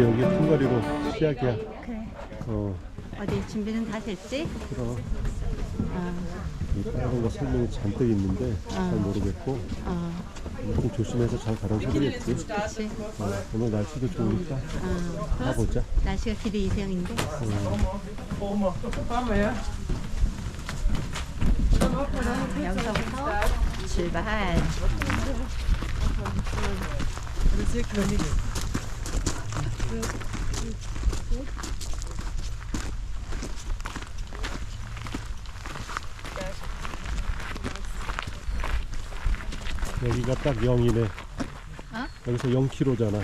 여기 통가리로 시작이야. 그래. 어, 어디 준비는 다 됐지? 그럼 어, 이 빨간 거 설명이 잔뜩 있는데 잘 어. 모르겠고 어, 좀 조심해서 잘 가라는 소리겠지. 그렇지. 어, 오늘 날씨도 좋으니까 어, 가보자. 날씨가 기대 이상인데. 자, 여기서부터 출발. 여기가 딱 0이네. 어? 여기서 0km잖아.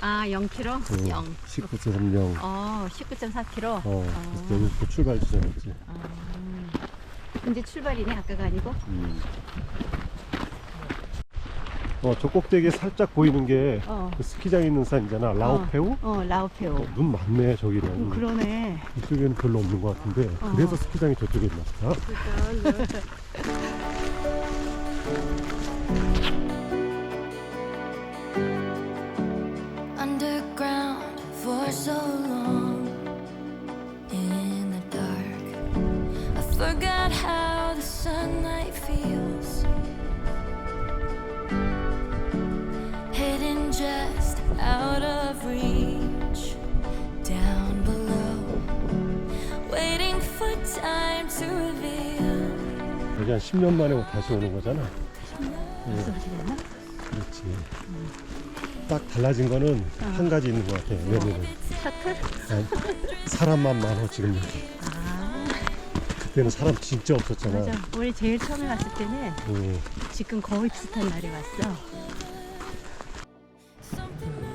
아, 0km? 응. 0. 19.30. 어, 19.4km. 어, 여기서 출발 지점이지. 근데 출발이네, 아까가 아니고. 음. 어, 저 꼭대기에 살짝 보이는 게 어. 그 스키장 있는 산이잖아. 라오페우? 어, 라오페오. 어, 눈 많네, 저기는. 음, 그러네. 이쪽에는 별로 없는 것 같은데. 어. 그래서 스키장이 저쪽에 있나 보다. 여기 한 10년 만에 다시 오는 거잖아. 무슨 맛이 됐나? 그렇지. 딱 달라진 거는 한 가지 있는 것 같아. 여기는. 셔틀? 아니, 사람만 많어, 지금 여기. 아, 그때는 사람 진짜 없었잖아. 맞아. 우리 제일 처음에 왔을 때는 응. 지금 거의 비슷한 날에 왔어.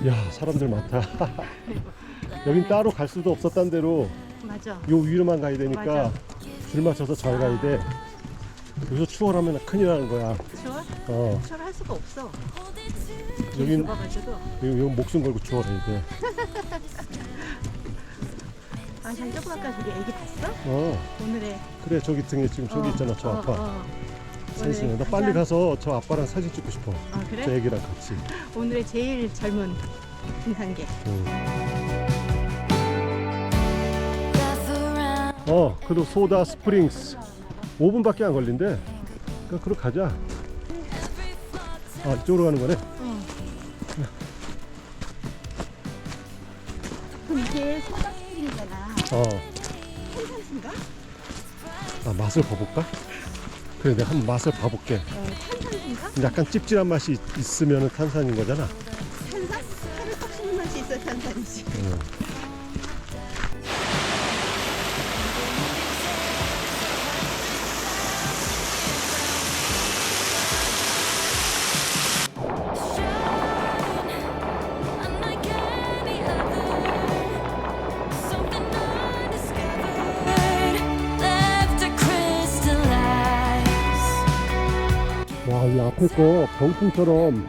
야, 사람들 많다. 여긴 따로 갈 수도 없었단 대로 맞아. 요 위로만 가야 되니까 맞아. 줄 맞춰서 잘 가야 돼. 여기서 추월하면 큰일 나는 거야. 추월? 어, 추월할 수가 없어. 여긴 요 목숨 걸고 추월해야 돼. 아, 잠깐 아까 저기 애기 봤어? 어, 오늘의 그래 저기 등에 지금 저기 어, 있잖아 저 어, 아빠. 어. 사진 오늘 나 빨리 가서 저 아빠랑 사진 찍고 싶어. 아저 그래? 애기랑 같이. 오늘의 제일 젊은 김상계. 어, 그래도 소다 스프링스 5분밖에 안 걸린대. 그러니까 그로 가자. 아, 이쪽으로 가는 거네. 그럼 이게 소다스프링이잖아. 어, 탄산수인가? 아, 맛을 봐볼까? 그래, 내가 한번 맛을 봐볼게. 어, 탄산수인가? 약간 찝찝한 맛이 있- 있으면 탄산인 거잖아. 탄산? 살을 딱 씹는 맛이 있어 탄산이지. 응. 이 앞에 거 병풍처럼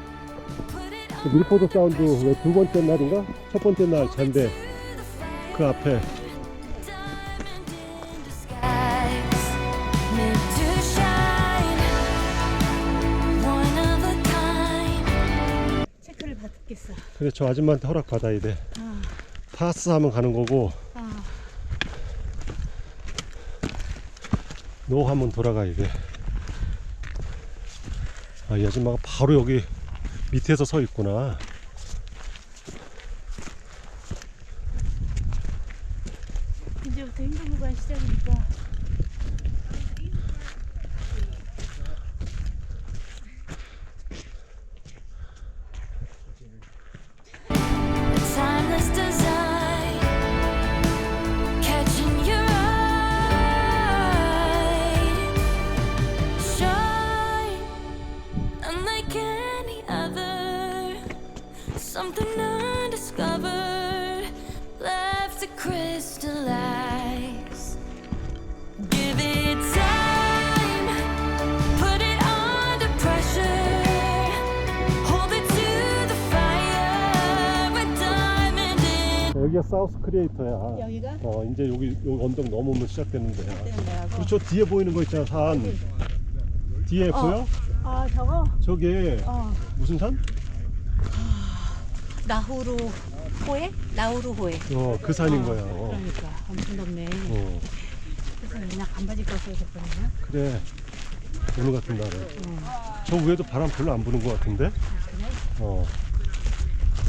그 밀포도 사운드 왜 두 번째 날인가? 첫 번째 날 잔데 그 앞에. 체크를 받겠어. 그래 저 아줌마한테 허락 받아야 돼. 아, 파스 하면 가는 거고 아, 노 하면 돌아가야 돼. 아, 이 아줌마가 바로 여기 밑에서 서 있구나. Undiscovered, left to crystallize. Give it time, put it under pressure. Hold it to the fire, a diamond in. 여기가 사우스 크리에이터야. 여기가? 어, 이제 여기, 여기 언덕 넘으면 시작되는. 때문에라고. 그리고 저 뒤에 보이는 거 있잖아, 산. 뒤에 어. 보여? 아 저거? 저게 어. 무슨 산? 나후루 호에? 나우루 호에. 어, 그 산인 거야. 어. 그러니까 엄청 덥네. 어, 그래서 그냥 반바지 왔어야 됐거든요. 그래. 오늘 같은 날에. 응. 저 위에도 바람 별로 안 부는 것 같은데? 그래? 어,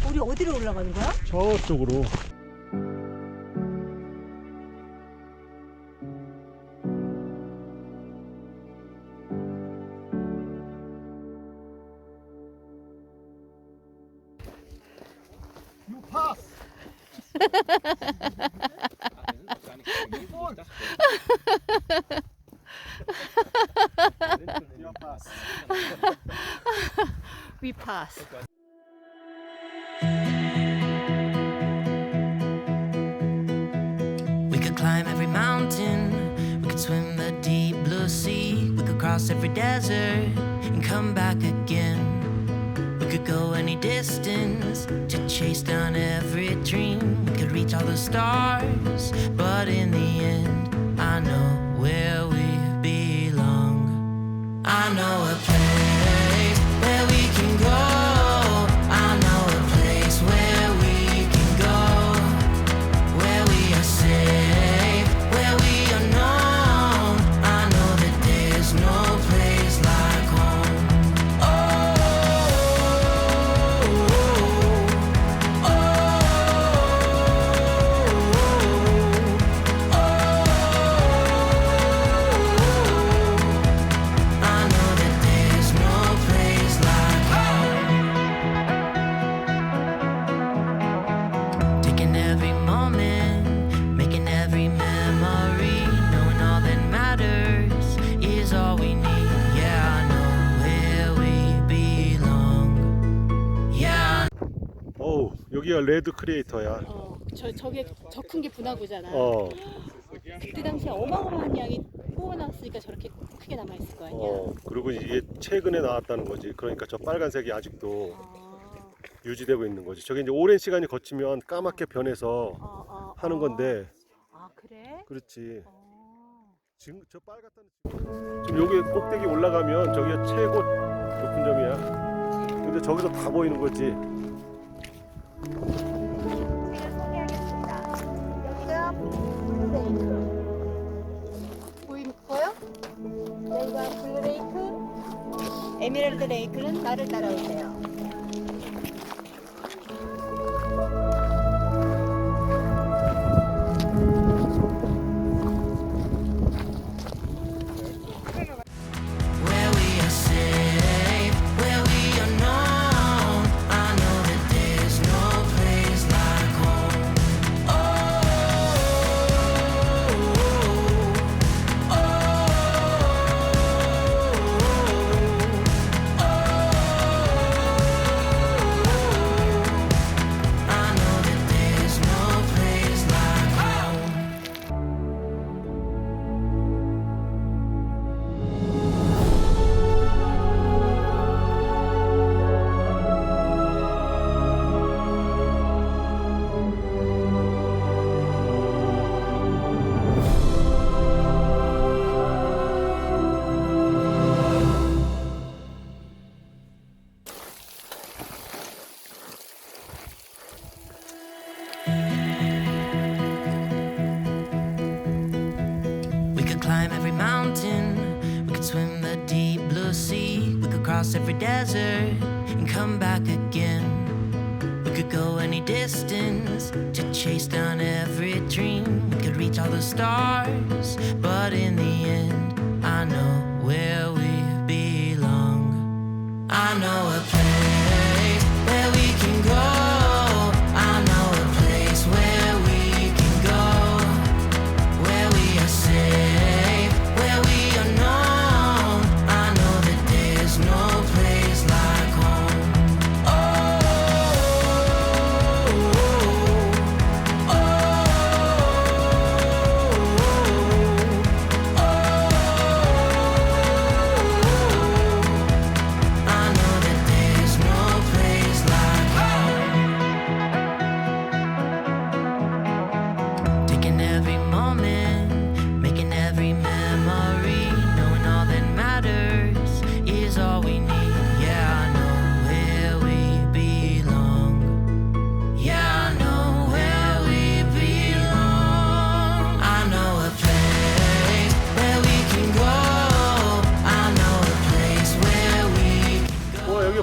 우리 어디로 올라가는 거야? 저쪽으로. We pass. We could climb every mountain, we could swim the deep blue sea, we could cross every desert and come back again. We could go any distance to chase down all the stars, but in the end, I know where we belong. I know a place 여기가 레드 크리에이터야. 어, 저 저게 저 큰 게 분화구잖아. 어, 그때 당시에 어마어마한 양이 뽑아놨으니까 저렇게 크게 남아 있을 거 아니야. 어. 그리고 이게 최근에 나왔다는 거지. 그러니까 저 빨간색이 아직도 어, 유지되고 있는 거지. 저게 이제 오랜 시간이 거치면 까맣게 변해서 어, 어, 하는 어. 건데, 아 그래? 그렇지. 어. 지금 저 빨갛다는 지금 여기 꼭대기 올라가면 저기가 최고 높은 점이야. 근데 저기서 다 보이는 거지. 여기가 블루레이크. 보이고요? 여기가 블루레이크. 에메랄드 레이크는 나를 따라오세요. Distance to chase down every dream. Could reach all the stars, but in the end, I know where we belong. I know a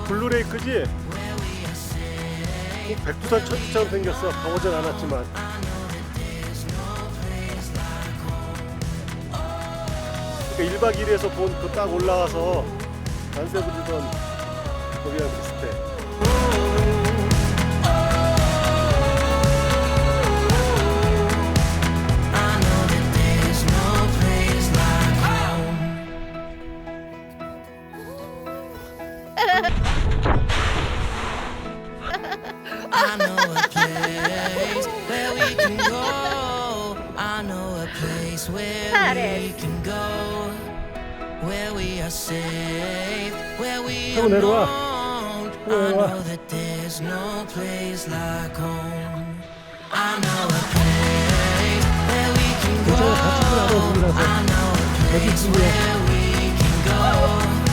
블루레이크지? 꼭 백두산 천지처럼 생겼어. 가보진 않았지만. 그러니까 1박 2일에서 본 그 딱 올라가서 단세 부르던 거기랑 비슷해. where we are safe, where we are known. I know that there's no place like home. I know a place where we can go. I know a place where we can go.